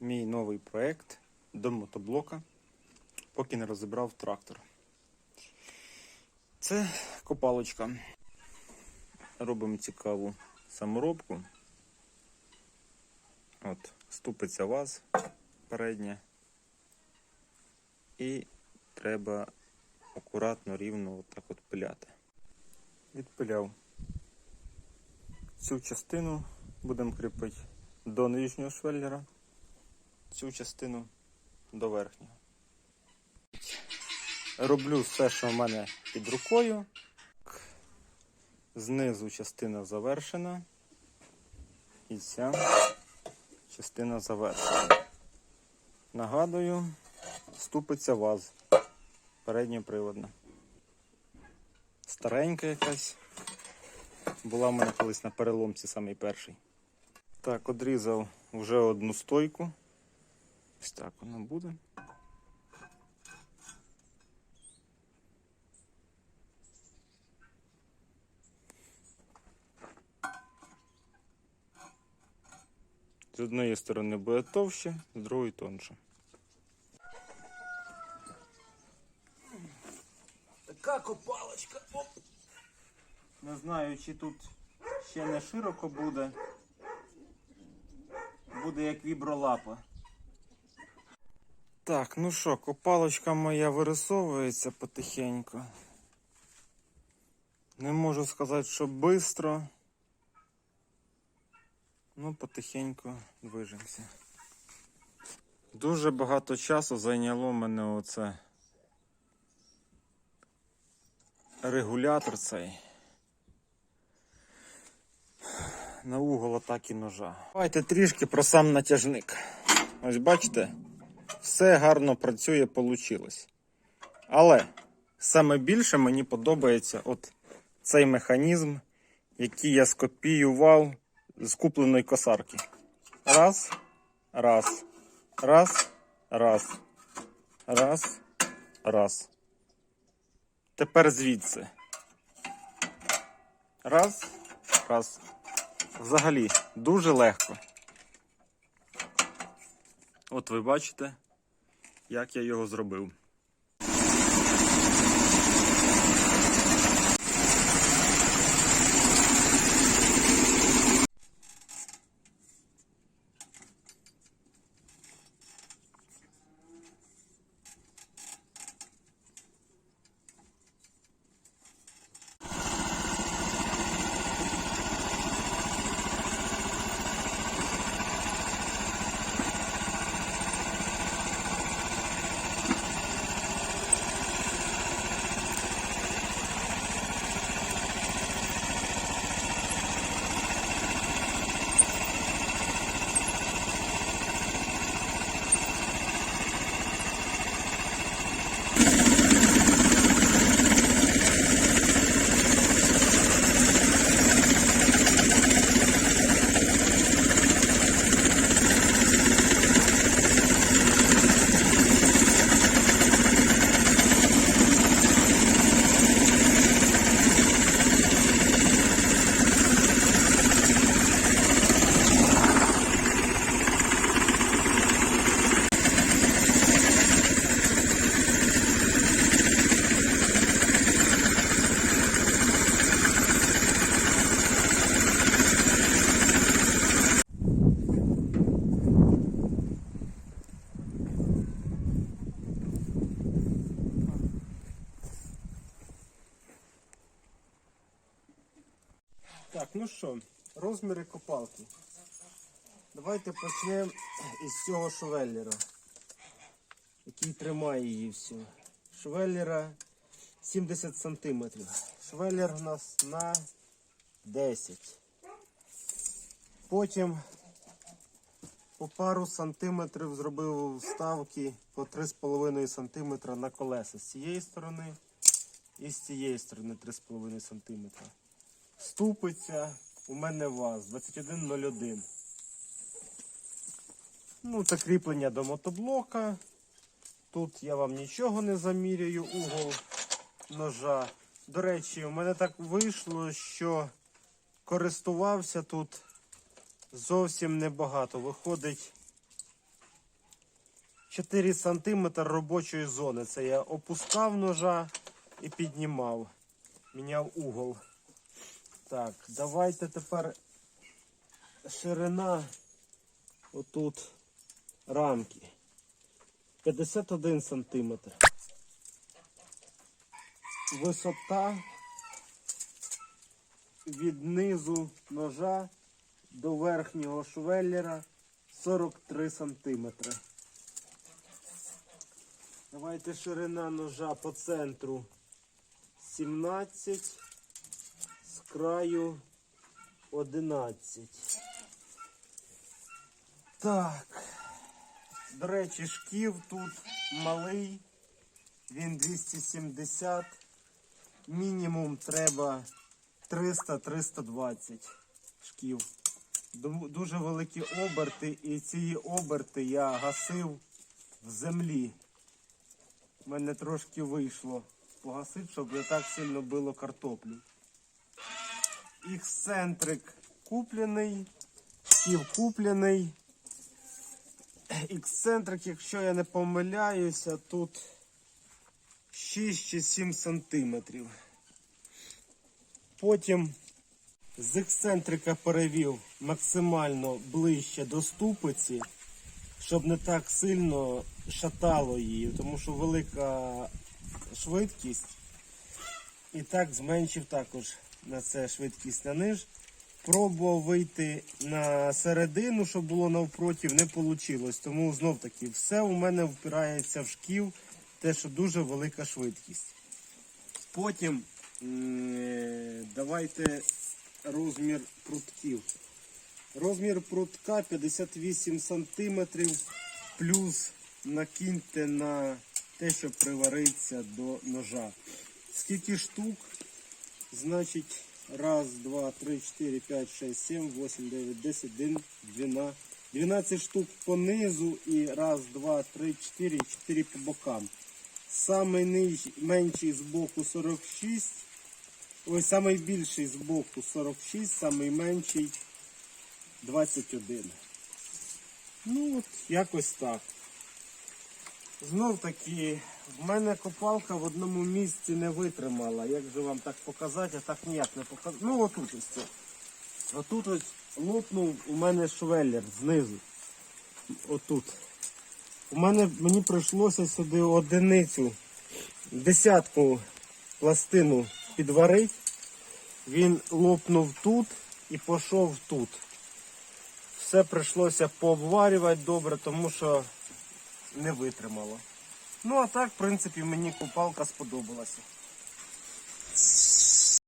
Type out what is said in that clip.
мій новий проект до мотоблока, поки не розібрав трактор. Це копалочка. Робимо цікаву саморобку. От, ступиться ваз передня. І треба акуратно, рівно отак от пиляти. Відпиляв. Цю частину будемо кріпити до нижнього швеллера, цю частину до верхнього. Роблю все, що в мене під рукою. Знизу частина завершена. І ця частина завершена. Нагадую, ступиться ваз. Передньоприводна. Старенька якась. Була в мене колись на переломці самий перший. Так, одрізав вже одну стойку. Ось так воно буде. З однієї сторони буде товще, з другої тонше. Така копалочка. Оп. Не знаю, чи тут ще не широко буде. Буде як вібролапа. Так, ну що, копалочка моя вирисовується потихеньку. Не можу сказати, що швидко. Ну, потихеньку движемося. Дуже багато часу зайняло мене оце регулятор цей. На угол атаки ножа. Давайте трішки про сам натяжник. Ось бачите, все гарно працює, вийшло. Але саме більше мені подобається от цей механізм, який я скопіював з купленої косарки. Раз, раз, раз, раз, раз, раз. Тепер звідси. Раз, раз. Взагалі, дуже легко. От ви бачите, як я його зробив. Так, ну що, розміри копалки. Давайте почнемо із цього швеллера, який тримає її всю. Швеллера 70 см. Швеллер у нас на 10. Потім по пару сантиметрів зробив вставки по 3,5 см на колеса з цієї сторони і з цієї сторони 3,5 см. Ступиця у мене ВАЗ 2101. Ну, це кріплення до мотоблока. Тут я вам нічого не заміряю, угол ножа. До речі, у мене так вийшло, що користувався тут зовсім небагато. Виходить 4 см робочої зони. Це я опускав ножа і піднімав. Міняв угол. Так, давайте тепер ширина отут рамки. 51 сантиметр. Висота від низу ножа до верхнього швеллера 43 сантиметри. Давайте ширина ножа по центру 17, з краю 11. Так. До речі, шків тут малий, він 270. Мінімум треба 300-320 шків. Дуже великі оберти, і ці оберти я гасив в землі. У мене трошки вийшло погасити, щоб не так сильно било картоплю. Ексцентрик куплений, шків куплений. Ексцентрик, якщо я не помиляюся, тут 6 чи 7 сантиметрів. Потім з ексцентрика перевів максимально ближче до ступиці, щоб не так сильно шатало її, тому що велика швидкість. І так зменшив також на це швидкість на ниж. Пробував вийти на середину, щоб було навпроти, не вийшло. Тому знов таки все у мене впирається в шків, те, що дуже велика швидкість. Потім давайте розмір прутків. Розмір прутка 58 см, плюс накиньте на те, що привариться до ножа. Скільки штук? Значить, раз, два, три, чотири, п'ять, шесть, сім, восемь, дев'ять, десять, один, дванадцять. 12 штук по низу і раз, два, три, чотири, чотири по бокам. Самий ниж, менший з боку 46. Ой, самий більший з боку 46, самий менший 21. Ну от, якось так. Знов таки, в мене копалка в одному місці не витримала. Як же вам так показати, а так ніяк не показати. Ну отут ось. це. Отут ось лопнув у мене швеллер знизу. Отут. У мене мені прийшлося сюди одиницю, десятку пластину підварити. Він лопнув тут і пішов тут. Все прийшлося пообварювати добре, тому що не витримало. Ну а так, в принципі, мені купалка сподобалася.